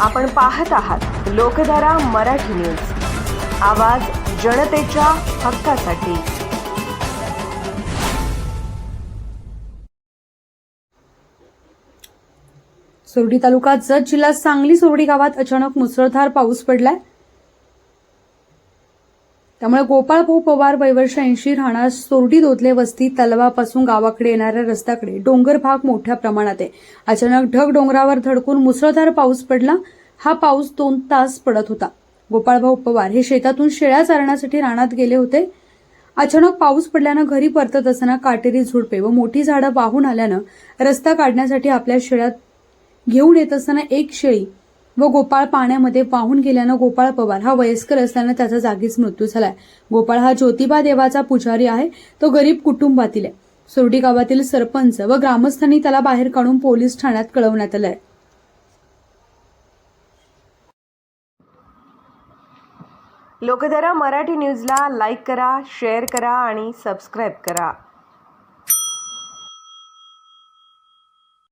आपण पाहत आहात लोकधारा मराठी न्यूज. आवाज जनतेच्या हक्कासाठी. सोरडी तालुका जत जिल्हा सांगली सोरडी गावात अचानक मुसळधार पाऊस पडलाय. त्यामुळे गोपाळभाऊ पवार वयवर्ष ऐंशी राहणार सोरडी दोदले वस्ती तलवापासून गावाकडे येणाऱ्या रस्त्याकडे. डोंगर भाग मोठ्या प्रमाणात आहे. अचानक ढग डोंगरावर धडकून मुसळधार पाऊस पडला. हा पाऊस दोन तास पडत होता. गोपाळभाऊ पवार हे शेतातून शेळ्या चारण्यासाठी रानात गेले होते. अचानक पाऊस पडल्यानं घरी परतत असताना काटेरी झुडपे व मोठी झाडं वाहून आल्यानं रस्ता काढण्यासाठी आपल्या शेळ्यात घेऊन येत असताना एक शेळी व गोपाळ पाण्यामध्ये वाहून गेल्यानं गोपाळ पवार हा वयस्कर असल्यानं त्याचा जागीच मृत्यू झालाय. गोपाळ हा ज्योतिबा देवाचा पुजारी आहे. तो गरीब कुटुंबातील आहे. सोरडी गावातील सरपंच व ग्रामस्थांनी त्याला बाहेर काढून पोलीस ठाण्यात कळवण्यात आलंय. लोकधारा मराठी न्यूजला लाईक करा शेअर करा आणि सबस्क्राईब करा.